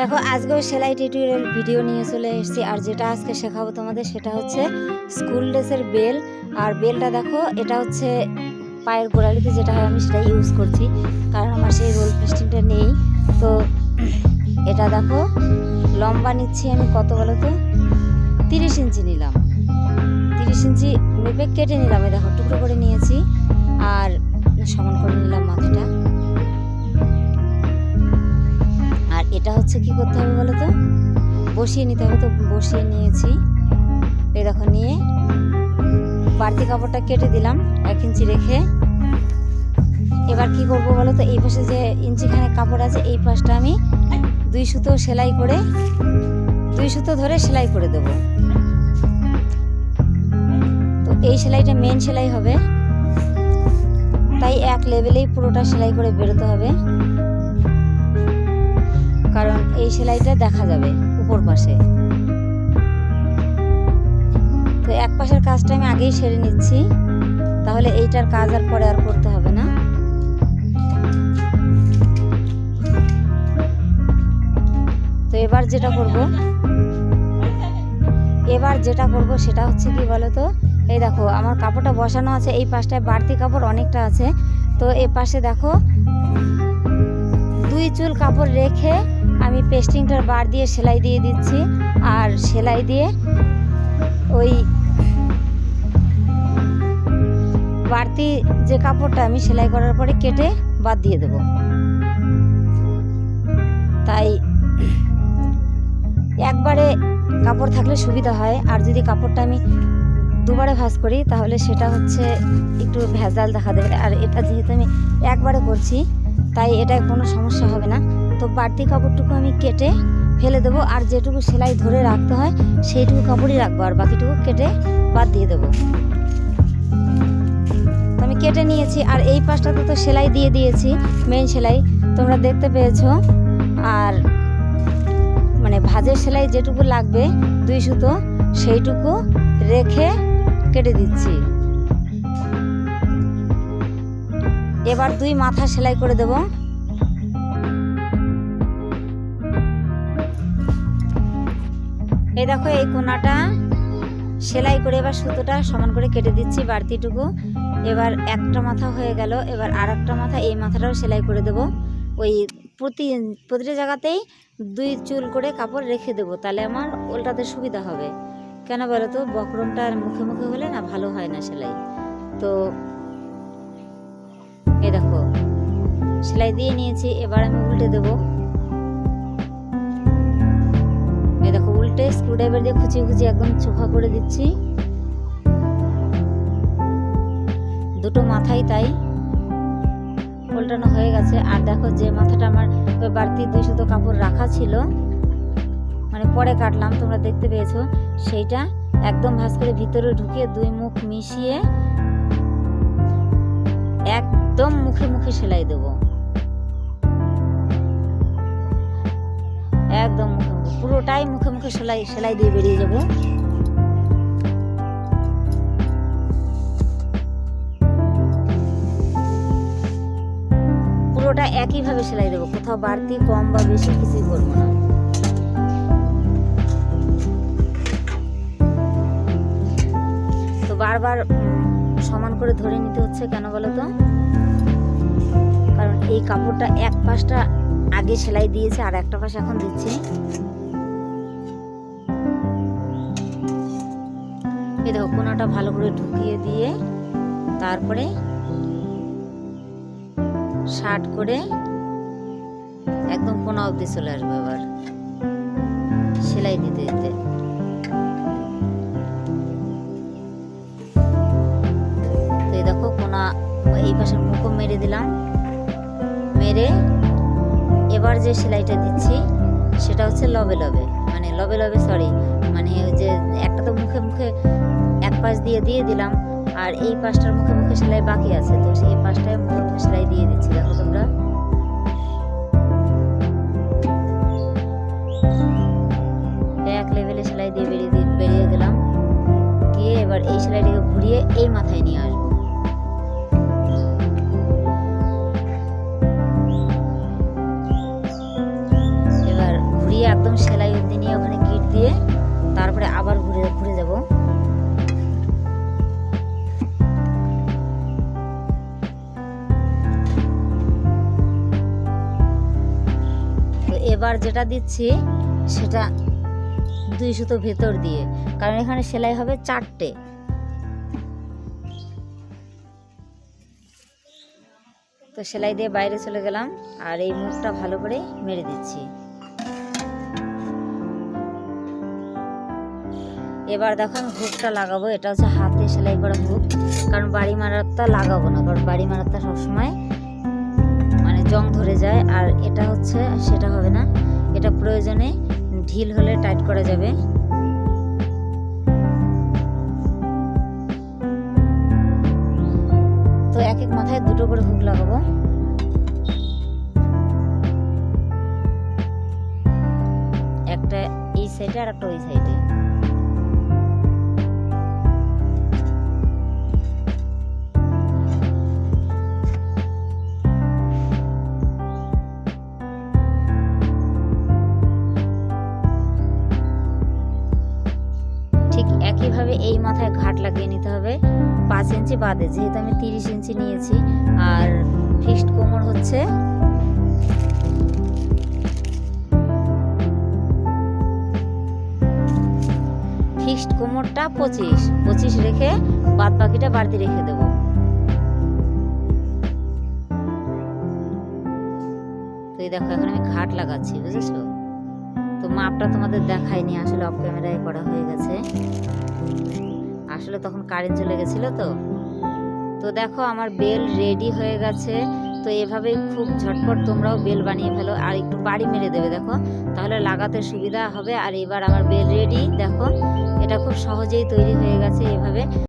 দেখো আজকেও সেলাই টিউটোরিয়াল ভিডিও নিয়ে চলে এসেছি, আর যেটা আজকে শেখাবো তোমাদের সেটা হচ্ছে স্কুল ড্রেসের বেল আর বেলটা দেখো, এটা হচ্ছে পায়ের গোড়ালিতে যেটা হয়, আমি সেটা ইউজ করছি, কারণ আমার সেই রোল পেস্টিংটা নেই, তো এটা দেখো, লম্বা নিচ্ছি আমি কত বলো তো? তিরিশ ইঞ্চি নিলাম, তিরিশ ইঞ্চি মেপে কেটে নিলাম দেখো, টুকরো করে নিয়েছি, আর সমান করে নিলাম মাথাটা। এটা হচ্ছে কি করতে হবে বলো তো বসিয়ে নিতে হবে তো, বসিয়ে নিয়েছি। এই দেখো, নিয়ে বাড়তি কাপড়টা কেটে দিলাম এক ইঞ্চি রেখে। এবার কি করব বলো তো এই পাশে যে ইঞ্চিখানে কাপড় আছে, এই পাশটা আমি দুই সুতো সেলাই করে, দুই সুতো ধরে সেলাই করে দেব। তো এই সেলাইটা মেন সেলাই হবে। তাই এক লেভেলেই পুরোটা সেলাই করে বেরোতে হবে। কারণ এই সেলাইটা দেখা যাবে উপর পাশে। তো এক পাশের কাজটা আমি আগেই সেরে নিচ্ছি। তাহলে এইটার কাজ আর পরে আর করতে হবে না। তো এবার যেটা করব, এবার যেটা করব সেটা হচ্ছে কি বলো তো এই দেখো আমার কাপড়টা বসানো আছে, এই পাশটায় বাড়তি কাপড় অনেকটা আছে। তো এ পাশে দেখো, দুই চুল কাপড় রেখে আমি পেস্টিংটার বার দিয়ে সেলাই দিয়ে দিচ্ছি। আর সেলাই দিয়ে ওই বাড়তি যে কাপড়টা আমি সেলাই করার পরে কেটে বাদ দিয়ে দেব। তাই একবারে কাপড় থাকলে সুবিধা হয়। আর যদি কাপড়টা আমি দুবারে ভাঁজ করি, তাহলে সেটা হচ্ছে একটু ভেজাল দেখা দেবে। আর এটা যেহেতু আমি একবারে করছি, তাই এটা কোনো সমস্যা হবে না। তো বাড়তি কাপড়টুকু আমি কেটে ফেলে দেবো আর যেটুকু সেলাই ধরে রাখতে হয়, সেইটুকু কাপড়ই রাখব আর বাকিটুকু কেটে বাদ দিয়ে দেবো। আমি কেটে নিয়েছি আর এই পাশটাতে তো সেলাই দিয়ে দিয়েছি মেন সেলাই। তোমরা দেখতে পেয়েছ। আর মানে ভাজের সেলাই যেটুকু লাগবে, দুই সুতো, সেইটুকু রেখে কেটে দিচ্ছি। এবার দুই মাথা সেলাই করে দেব। এই দেখো, এই কোনাটা সেলাই করে এবার সুতোটা সমান করে কেটে দিচ্ছি বাড়তিটুকু। এবার একটা মাথা হয়ে গেল, এবার আর একটা মাথা, এই মাথাটাও সেলাই করে দেব। ওই প্রতি, প্রতিটা জায়গাতেই দুই চুল করে কাপড় রেখে দেবো, তাহলে আমার উল্টাতে সুবিধা হবে। কেন বলো তো বক্রমটার মুখে মুখে হলে না ভালো হয় না সেলাই। তো এ দেখো, সেলাই দিয়ে নিয়েছি, এবার আমি উল্টে দেব। স্ক্রুড্রাইভার দিয়ে খুঁচিয়ে খুঁচিয়ে একদম চোখা করে দিচ্ছি। দুটো মাথাই তাই উল্টানো হয়ে গেছে। আর দেখো যে মাথাটা আমার বাড়তি দুই সুতো কাপড় রাখা ছিল মানে পরে কাটলাম, তোমরা দেখতে পেয়েছ। সেইটা একদম ভাঁজ করে ভিতরে ঢুকিয়ে দুই মুখ মিশিয়ে একদম মুখে মুখে সেলাই দেব। একদম মুখে মুখে, পুরোটাই মুখে মুখে সেলাই সেলাই দিয়ে বেরিয়ে যাব। পুরোটা একইভাবে সেলাই দেবো, কোথাও বাড়তি, কম বা বেশি কিছুই করব না। তো বারবার সমান করে ধরে নিতে হচ্ছে কেন বলো তো? কারণ এই কাপড়টা এক পাশটা আগে সেলাই দিয়েছে, আর একটা পাশ এখন দিচ্ছে। দেখো, কোনাটা ভালো করে ঢুকিয়ে দিয়ে তারপরে শার্ট করে একদম কোনা অবধি চলে আসবে আবার সেলাই দিতে দিতে তো এই দেখো, কোনা এই পাশের মুখও মেরে দিলাম। মেরে এবার যে সেলাইটা দিচ্ছি, সেটা হচ্ছে লবে লবে। মানে লবে লবে সরি মানে ওই যে একটা তো মুখে মুখে এক পাশ দিয়ে দিয়ে দিলাম, আর এই পাশটার মুখে মুখে সেলাই বাকি আছে। তো সেই পাশটায় মুখে মুখে সেলাই দিয়ে দিচ্ছি। দেখো তোমরা। এক লেভেলে সেলাই দিয়ে বেরিয়ে বেরিয়ে গেলাম। গিয়ে এবার এই সেলাইটাকে ঘুরিয়ে এই মাথায় নিয়ে এবার যেটা দিচ্ছি, সেটা দুই সুতো ভেতর দিয়ে, কারণ এখানে সেলাই হবে চারটে। তো সেলাই দিয়ে বাইরে চলে গেলাম, আর এই মুখটা ভালো করে মেরে দিচ্ছি। এবার দেখো আমি হুকটা লাগাবো, এটা হচ্ছে হাতে সেলাই করা হুক, কারণ বাড়ি মারারটা লাগাবো না, কারণ বাড়ি মারারটা সবসময় জং ধরে যায়, আর এটা হচ্ছে, সেটা হবে না, এটা প্রয়োজনে ঢিল হলে টাইট করা যাবে। তো এক এক মাথায় দুটো করে হুক লাগাবো। একটা এই সাইডে আর একটা ওই সাইডে এই মাথায় ঘাট লাগিয়ে নিতে হবে। পাঁচ ইঞ্চি বাদে, যেহেতু আমি তিরিশ ইঞ্চি নিয়েছি, আর ফিক্সড কোমর হচ্ছে ফিক্সড কোমরটা পঁচিশ। পঁচিশ রেখে বাদ বাকিটা বাড়তি রেখে দেবো। তো এই দেখো, এখন আমি ঘাট লাগাচ্ছি, বুঝেছ? মাপটা তোমাদের দেখায়নি, আসলে অফ ক্যামেরায় করা হয়ে গেছে। আসলে তখন কারেন্ট চলে গেছিল তো। তো দেখো আমার বেল রেডি হয়ে গেছে। তো এভাবে খুব ঝটপট তোমরাও বেল বানিয়ে ফেলো আর একটু বাড়ি মেরে দেবে, দেখো। তাহলে লাগাতে সুবিধা হবে আর এবার আমার বেল রেডি দেখো। এটা খুব সহজেই তৈরি হয়ে গেছে এভাবে।